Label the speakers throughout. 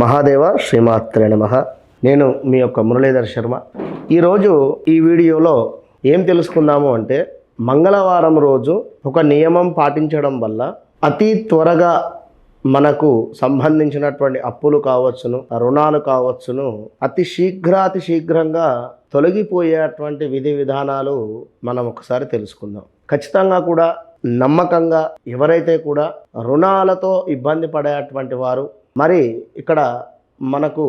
Speaker 1: మహాదేవ శ్రీమాత్రే నమ. నేను మీ యొక్క మురళీధర్ శర్మ. ఈరోజు ఈ వీడియోలో ఏం తెలుసుకుందాము అంటే మంగళవారం రోజు ఒక నియమం పాటించడం వల్ల అతి త్వరగా మనకు సంబంధించినటువంటి అప్పులు కావచ్చును రుణాలు కావచ్చును అతి శీఘ్రాతి శీఘ్రంగా తొలగిపోయేటువంటి విధి విధానాలు మనం ఒకసారి తెలుసుకుందాం. ఖచ్చితంగా కూడా నమ్మకంగా ఎవరైతే కూడా రుణాలతో ఇబ్బంది పడేటువంటి వారు మరి ఇక్కడ మనకు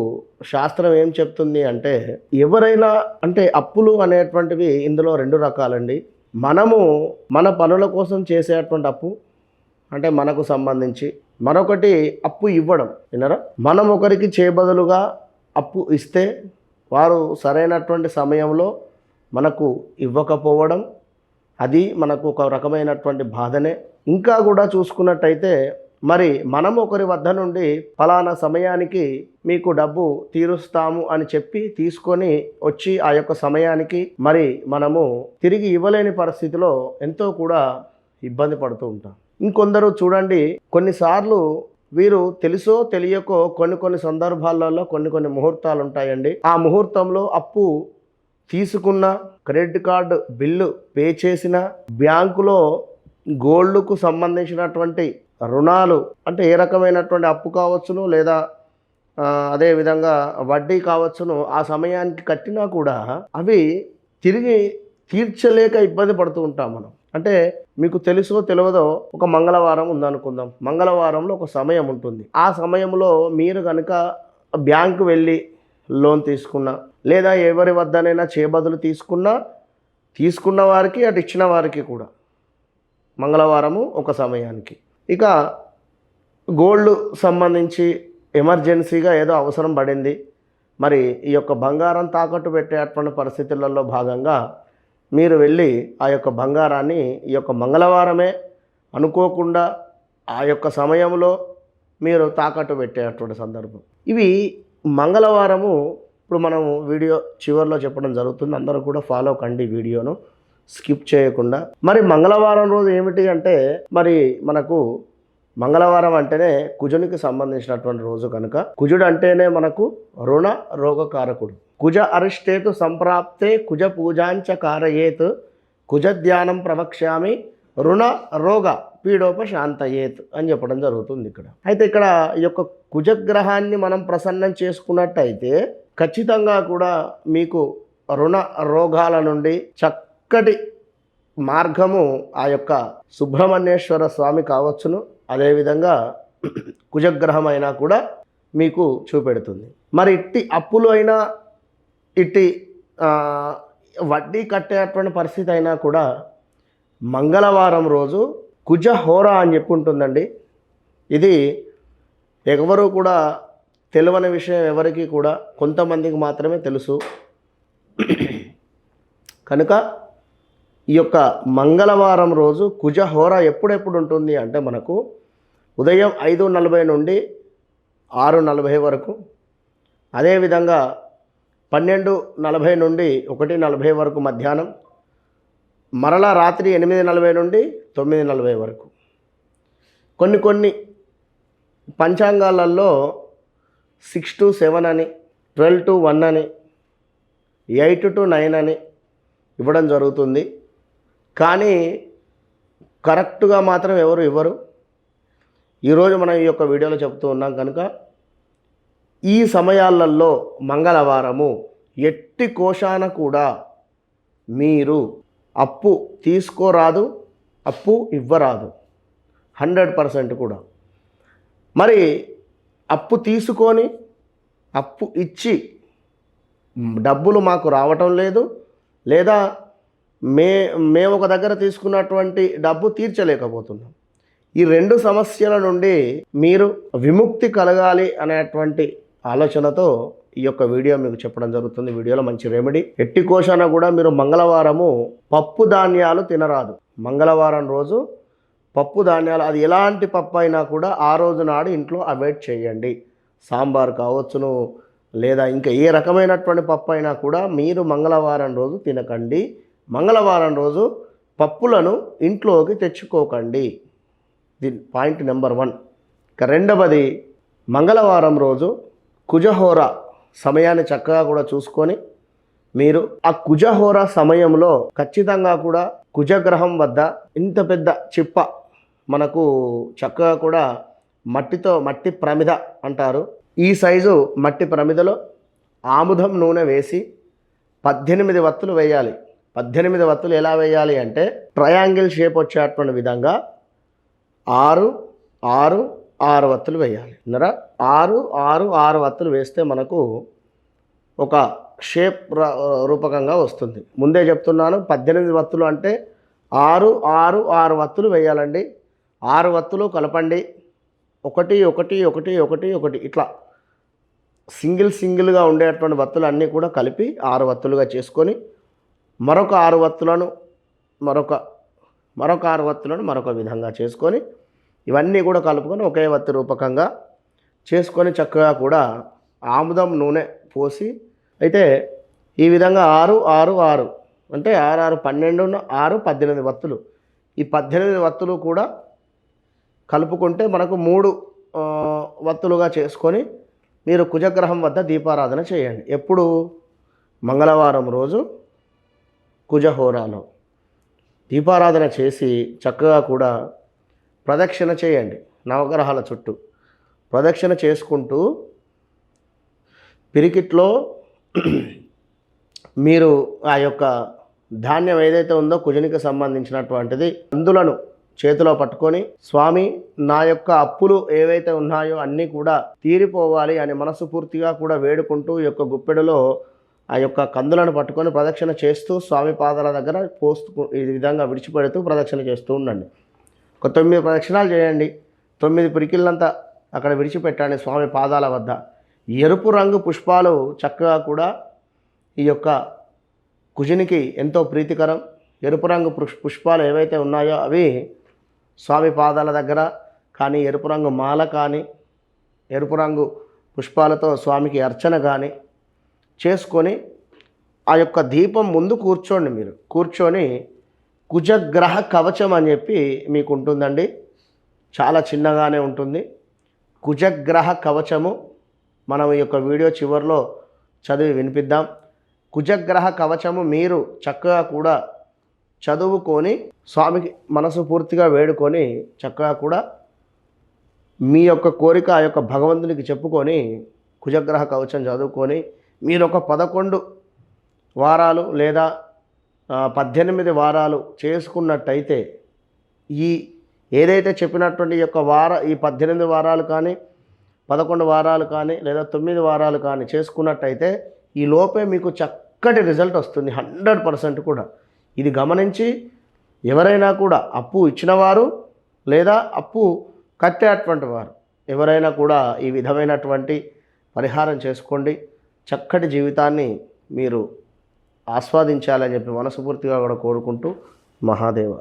Speaker 1: శాస్త్రం ఏం చెప్తుంది అంటే ఎవరైనా అంటే అప్పులు అనేటువంటివి ఇందులో రెండు రకాలండి. మనము మన పనుల కోసం చేసేటువంటి అప్పు అంటే మనకు సంబంధించి మరొకటి అప్పు ఇవ్వడం. వినరా మనం ఒకరికి చేయబదులుగా అప్పు ఇస్తే వారు సరైనటువంటి సమయంలో మనకు ఇవ్వకపోవడం అది మనకు ఒక రకమైనటువంటి బాధనే. ఇంకా కూడా చూసుకున్నట్టయితే మరి మనం ఒకరి వద్ద నుండి ఫలానా సమయానికి మీకు డబ్బు తీరుస్తాము అని చెప్పి తీసుకొని వచ్చి ఆ యొక్క సమయానికి మరి మనము తిరిగి ఇవ్వలేని పరిస్థితిలో ఎంతో కూడా ఇబ్బంది పడుతూ ఉంటాం. ఇంకొందరు చూడండి కొన్నిసార్లు వీరు తెలుసో తెలియకో కొన్ని కొన్ని సందర్భాలలో కొన్ని కొన్ని ముహూర్తాలు ఉంటాయండి. ఆ ముహూర్తంలో అప్పు తీసుకున్న క్రెడిట్ కార్డు బిల్లు పే చేసిన బ్యాంకులో గోల్డ్కు సంబంధించినటువంటి రుణాలు అంటే ఏ రకమైనటువంటి అప్పు కావచ్చును లేదా అదేవిధంగా అదే విధంగా వడ్డీ కావచ్చును ఆ సమయానికి కట్టినా కూడా అవి తిరిగి తీర్చలేక ఇబ్బంది పడుతూ ఉంటాం మనం. అంటే మీకు తెలుసో తెలియదో ఒక మంగళవారం ఉందనుకుందాం. మంగళవారంలో ఒక సమయం ఉంటుంది. ఆ సమయంలో మీరు కనుక బ్యాంకు వెళ్ళి లోన్ తీసుకున్నా లేదా ఎవరి వద్దనైనా చేబదులు తీసుకున్నా తీసుకున్న వారికి అటు ఇచ్చిన వారికి కూడా మంగళవారము ఒక సమయానికి. ఇక గోల్డ్ సంబంధించి ఎమర్జెన్సీగా ఏదో అవసరం పడింది. మరి ఈ యొక్క బంగారం తాకట్టు పెట్టేటువంటి పరిస్థితులలో భాగంగా మీరు వెళ్ళి ఆ యొక్క బంగారాన్ని ఈ యొక్క మంగళవారమే అనుకోకుండా ఆ యొక్క సమయంలో మీరు తాకట్టు పెట్టేటువంటి సందర్భం. ఇవి మంగళవారము ఇప్పుడు మనం వీడియో చివరిలో చెప్పడం జరుగుతుంది. అందరూ కూడా ఫాలో కండి వీడియోను. స్కిప్ చేయకుండా. మరి మంగళవారం రోజు ఏమిటి అంటే మరి మనకు మంగళవారం అంటేనే కుజునికి సంబంధించినటువంటి రోజు కనుక. కుజుడు అంటేనే మనకు రుణ రోగకారకుడు. కుజ అరిష్టేతు సంప్రాప్తే కుజ పూజాంచ కారయేత్ కుజ ధ్యానం ప్రవక్ష్యామి రుణ రోగ పీడోపశాంతయేత్ అని చెప్పడం జరుగుతుంది ఇక్కడ. అయితే ఇక్కడ ఈ యొక్క కుజగ్రహాన్ని మనం ప్రసన్నం చేసుకున్నట్టయితే ఖచ్చితంగా కూడా మీకు రుణ రోగాల నుండి చక్క చక్కటి మార్గము ఆ యొక్క సుబ్రహ్మణ్యేశ్వర స్వామి కావచ్చును. అదేవిధంగా కుజగ్రహం అయినా కూడా మీకు చూపెడుతుంది. మరి ఇట్టి అప్పులు అయినా ఇట్టి వడ్డీ కట్టేటువంటి పరిస్థితి అయినా కూడా మంగళవారం రోజు కుజ హోరా అని చెప్పి ఉంటుందండి. ఇది ఎవరు కూడా తెలియని విషయం ఎవరికి కూడా కొంతమందికి మాత్రమే తెలుసు. కనుక ఈ యొక్క మంగళవారం రోజు కుజ హోర ఎప్పుడెప్పుడు ఉంటుంది అంటే మనకు ఉదయం ఐదు నలభై నుండి ఆరు నలభై వరకు. అదేవిధంగా పన్నెండు నలభై నుండి ఒకటి నలభై వరకు మధ్యాహ్నం మరలా రాత్రి ఎనిమిది నలభై నుండి తొమ్మిది నలభై వరకు. కొన్ని కొన్ని పంచాంగాలలో సిక్స్ టు సెవెన్ అని ట్వెల్వ్ టు వన్ అని ఎయిట్ టు నైన్ అని ఇవ్వడం జరుగుతుంది. కానీ కరెక్ట్గా మాత్రం ఎవరు ఇవ్వరు. ఈరోజు మనం ఈ యొక్క వీడియోలో చెప్తూ ఉన్నాం కనుక ఈ సమయాలలో మంగళవారము ఎట్టి కోశాన కూడా మీరు అప్పు తీసుకోరాదు అప్పు ఇవ్వరాదు. హండ్రెడ్ పర్సెంట్ కూడా. మరి అప్పు తీసుకొని అప్పు ఇచ్చి డబ్బులు మాకు రావటం లేదు లేదా మే మేము ఒక దగ్గర తీసుకున్నటువంటి డబ్బు తీర్చలేకపోతున్నాం. ఈ రెండు సమస్యల నుండి మీరు విముక్తి కలగాలి అనేటువంటి ఆలోచనతో ఈ యొక్క వీడియో మీకు చెప్పడం జరుగుతుంది. వీడియోలో మంచి రెమెడీ ఎట్టి కోశాన కూడా మీరు మంగళవారము పప్పు ధాన్యాలు తినరాదు. మంగళవారం రోజు పప్పు ధాన్యాలు అది ఎలాంటి పప్పు అయినా కూడా ఆ రోజు నాడు ఇంట్లో అవాయిడ్ చేయండి. సాంబార్ కావచ్చును లేదా ఇంకా ఏ రకమైనటువంటి పప్పు అయినా కూడా మీరు మంగళవారం రోజు తినకండి. మంగళవారం రోజు పప్పులను ఇంట్లోకి తెచ్చుకోకండి. దీని పాయింట్ నెంబర్ వన్. ఇక రెండవది మంగళవారం రోజు కుజహోర సమయాన్ని చక్కగా కూడా చూసుకొని మీరు ఆ కుజహోర సమయంలో ఖచ్చితంగా కూడా కుజగ్రహం వద్ద ఇంత పెద్ద చిప్ప మనకు చక్కగా కూడా మట్టితో మట్టి ప్రమిద అంటారు. ఈ సైజు మట్టి ప్రమిదలో ఆముదం నూనె వేసి పద్దెనిమిది వత్తులు వేయాలి. పద్దెనిమిది వత్తులు ఎలా వేయాలి అంటే ట్రయాంగిల్ షేప్ వచ్చేటువంటి విధంగా ఆరు ఆరు ఆరు వత్తులు వేయాలి. విన్నరా ఆరు ఆరు ఆరు వత్తులు వేస్తే మనకు ఒక షేప్ ర- రూపకంగా వస్తుంది. ముందే చెప్తున్నాను పద్దెనిమిది వత్తులు అంటే ఆరు ఆరు ఆరు వత్తులు వేయాలండి. ఆరు వత్తులు కలపండి. ఒకటి ఒకటి ఒకటి ఒకటి ఒకటి ఇట్లా. సింగిల్ సింగిల్గా ఉండేటువంటి వత్తులు అన్నీ కూడా కలిపి ఆరు వత్తులుగా చేసుకొని మరొక ఆరు వత్తులను మరొక మరొక ఆరు వత్తులను మరొక విధంగా చేసుకొని ఇవన్నీ కూడా కలుపుకొని ఒకే వత్తి రూపకంగా చేసుకొని చక్కగా కూడా ఆముదం నూనె పోసి అయితే ఈ విధంగా ఆరు ఆరు ఆరు అంటే ఆరు ఆరు పన్నెండు ఆరు పద్దెనిమిది వత్తులు. ఈ పద్దెనిమిది వత్తులు కూడా కలుపుకుంటే మనకు మూడు వత్తులుగా చేసుకొని మీరు కుజగ్రహం వద్ద దీపారాధన చేయండి. ఎప్పుడు? మంగళవారం రోజు కుజహోరాలో దీపారాధన చేసి చక్కగా కూడా ప్రదక్షిణ చేయండి నవగ్రహాల చుట్టూ. ప్రదక్షిణ చేసుకుంటూ పిరికిట్లో మీరు ఆ యొక్క ధాన్యం ఏదైతే ఉందో కుజునికి సంబంధించినటువంటిది అందులను చేతిలో పట్టుకొని స్వామి నా యొక్క అప్పులు ఏవైతే ఉన్నాయో అన్నీ కూడా తీరిపోవాలి అని మనస్ఫూర్తిగా కూడా వేడుకుంటూ ఈ యొక్క గుప్పెడులో ఆ యొక్క కందులను పట్టుకొని ప్రదక్షిణ చేస్తూ స్వామి పాదాల దగ్గర పోస్తూ ఈ విధంగా విడిచిపెడుతూ ప్రదక్షిణ చేస్తూ ఉండండి. ఒక తొమ్మిది ప్రదక్షిణాలు చేయండి. తొమ్మిది పురికిళ్ళంతా అక్కడ విడిచిపెట్టండి స్వామి పాదాల వద్ద. ఎరుపు రంగు పుష్పాలు చక్కగా కూడా ఈ యొక్క కుజునికి ఎంతో ప్రీతికరం. ఎరుపు రంగు పుష్- పుష్పాలు ఏవైతే ఉన్నాయో అవి స్వామి పాదాల దగ్గర కానీ ఎరుపు రంగు మాల కానీ ఎరుపు రంగు పుష్పాలతో స్వామికి అర్చన కానీ చేసుకొని ఆ యొక్క దీపం ముందు కూర్చోండి మీరు. కూర్చొని కుజగ్రహ కవచం అని చెప్పి మీకు ఉంటుందండి. చాలా చిన్నగానే ఉంటుంది. కుజగ్రహ కవచము మనం ఈ యొక్క వీడియో చివరిలో చదివి వినిపిద్దాం. కుజగ్రహ కవచము మీరు చక్కగా కూడా చదువుకొని స్వామికి మనసు పూర్తిగా వేడుకొని చక్కగా కూడా మీ యొక్క కోరిక ఆ యొక్క భగవంతునికి చెప్పుకొని కుజగ్రహ కవచం చదువుకొని మీరు ఒక పదకొండు వారాలు లేదా పద్దెనిమిది వారాలు చేసుకున్నట్టయితే ఈ ఏదైతే చెప్పినటువంటి ఈ యొక్క వార ఈ పద్దెనిమిది వారాలు కానీ పదకొండు వారాలు కానీ లేదా తొమ్మిది వారాలు కానీ చేసుకున్నట్టయితే ఈ లోపే మీకు చక్కటి రిజల్ట్ వస్తుంది హండ్రెడ్ పర్సెంట్ కూడా. ఇది గమనించి ఎవరైనా కూడా అప్పు ఇచ్చినవారు లేదా అప్పు కట్టేటువంటి వారు ఎవరైనా కూడా ఈ విధమైనటువంటి పరిహారం చేసుకోండి. చక్కటి జీవితాన్ని మీరు ఆస్వాదించాలని చెప్పి మనస్ఫూర్తిగా కూడా కోరుకుంటూ మహాదేవ.